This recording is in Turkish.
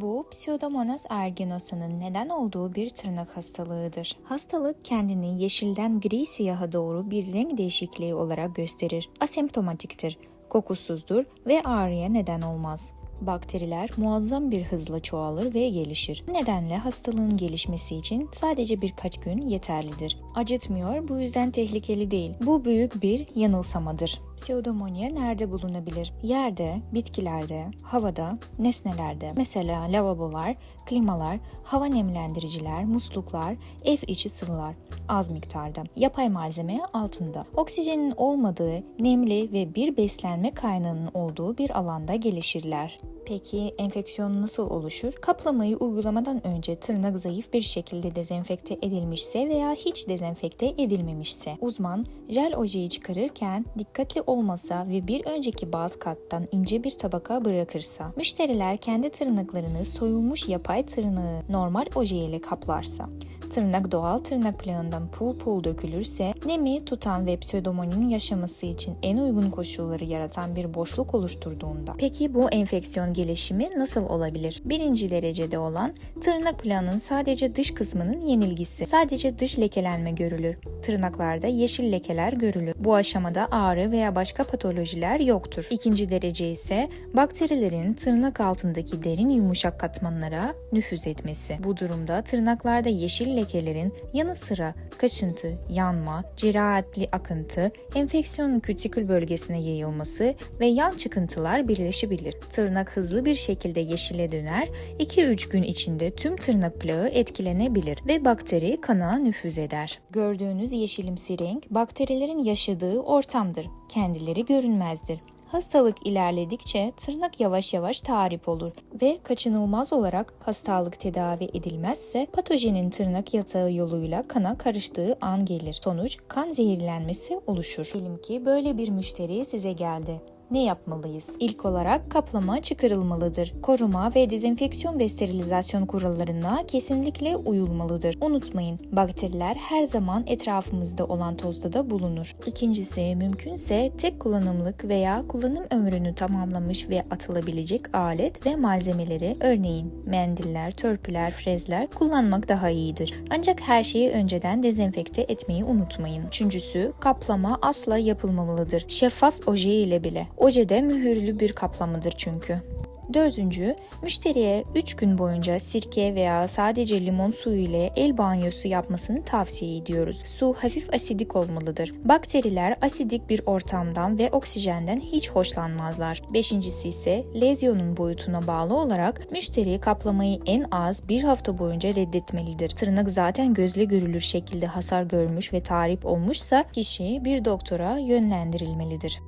Bu Pseudomonas aeruginosanın neden olduğu bir tırnak hastalığıdır. Hastalık kendini yeşilden gri siyaha doğru bir renk değişikliği olarak gösterir. Asemptomatiktir, kokusuzdur ve ağrıya neden olmaz. Bakteriler muazzam bir hızla çoğalır ve gelişir. Bu nedenle hastalığın gelişmesi için sadece birkaç gün yeterlidir. Acıtmıyor, bu yüzden tehlikeli değil. Bu büyük bir yanılsamadır. Pseudomonia nerede bulunabilir? Yerde, bitkilerde, havada, nesnelerde. Mesela lavabolar, klimalar, hava nemlendiriciler, musluklar, ev içi sıvılar az miktarda. Yapay malzeme altında. Oksijenin olmadığı, nemli ve bir beslenme kaynağının olduğu bir alanda gelişirler. Peki enfeksiyon nasıl oluşur? Kaplamayı uygulamadan önce tırnak zayıf bir şekilde dezenfekte edilmişse veya hiç dezenfekte edilmemişse, uzman jel ojeyi çıkarırken dikkatli olmasa ve bir önceki baz kattan ince bir tabaka bırakırsa, müşteriler kendi tırnaklarını soyulmuş yapay tırnağı normal oje ile kaplarsa, tırnak doğal tırnak plağından pul pul dökülürse, nemi tutan ve pseudomoninin yaşaması için en uygun koşulları yaratan bir boşluk oluşturduğunda. Peki bu enfeksiyon gelişimi nasıl olabilir? Birinci derecede olan tırnak plağının sadece dış kısmının yenilgisi. Sadece dış lekelenme görülür. Tırnaklarda yeşil lekeler görülür. Bu aşamada ağrı veya başka patolojiler yoktur. İkinci derece ise bakterilerin tırnak altındaki derin yumuşak katmanlara nüfuz etmesi. Bu durumda tırnaklarda yeşil lekelerin yanı sıra kaşıntı, yanma, cerahatli akıntı, enfeksiyonun kütikül bölgesine yayılması ve yan çıkıntılar birleşebilir. Tırnak hızlı bir şekilde yeşile döner, 2-3 gün içinde tüm tırnak plağı etkilenebilir ve bakteri kana nüfuz eder. Gördüğünüz yeşilimsi renk bakterilerin yaşadığı ortamdır. Kendileri görünmezdir. Hastalık ilerledikçe tırnak yavaş yavaş tahrip olur ve kaçınılmaz olarak hastalık tedavi edilmezse patojenin tırnak yatağı yoluyla kana karıştığı an gelir. Sonuç kan zehirlenmesi oluşur. Diyelim ki böyle bir müşteri size geldi ne yapmalıyız? İlk olarak kaplama çıkarılmalıdır. Koruma ve dezenfeksiyon ve sterilizasyon kurallarına kesinlikle uyulmalıdır. Unutmayın, bakteriler her zaman etrafımızda olan tozda da bulunur. İkincisi, mümkünse tek kullanımlık veya kullanım ömrünü tamamlamış ve atılabilecek alet ve malzemeleri örneğin mendiller, törpüler, frezler kullanmak daha iyidir. Ancak her şeyi önceden dezenfekte etmeyi unutmayın. Üçüncüsü, kaplama asla yapılmamalıdır. Şeffaf oje ile bile. Oje de mühürlü bir kaplamadır çünkü. Dördüncü, müşteriye 3 gün boyunca sirke veya sadece limon suyu ile el banyosu yapmasını tavsiye ediyoruz. Su hafif asidik olmalıdır. Bakteriler asidik bir ortamdan ve oksijenden hiç hoşlanmazlar. Beşincisi ise lezyonun boyutuna bağlı olarak müşteri kaplamayı en az bir hafta boyunca reddetmelidir. Tırnak zaten gözle görülür şekilde hasar görmüş ve tahrip olmuşsa kişi bir doktora yönlendirilmelidir.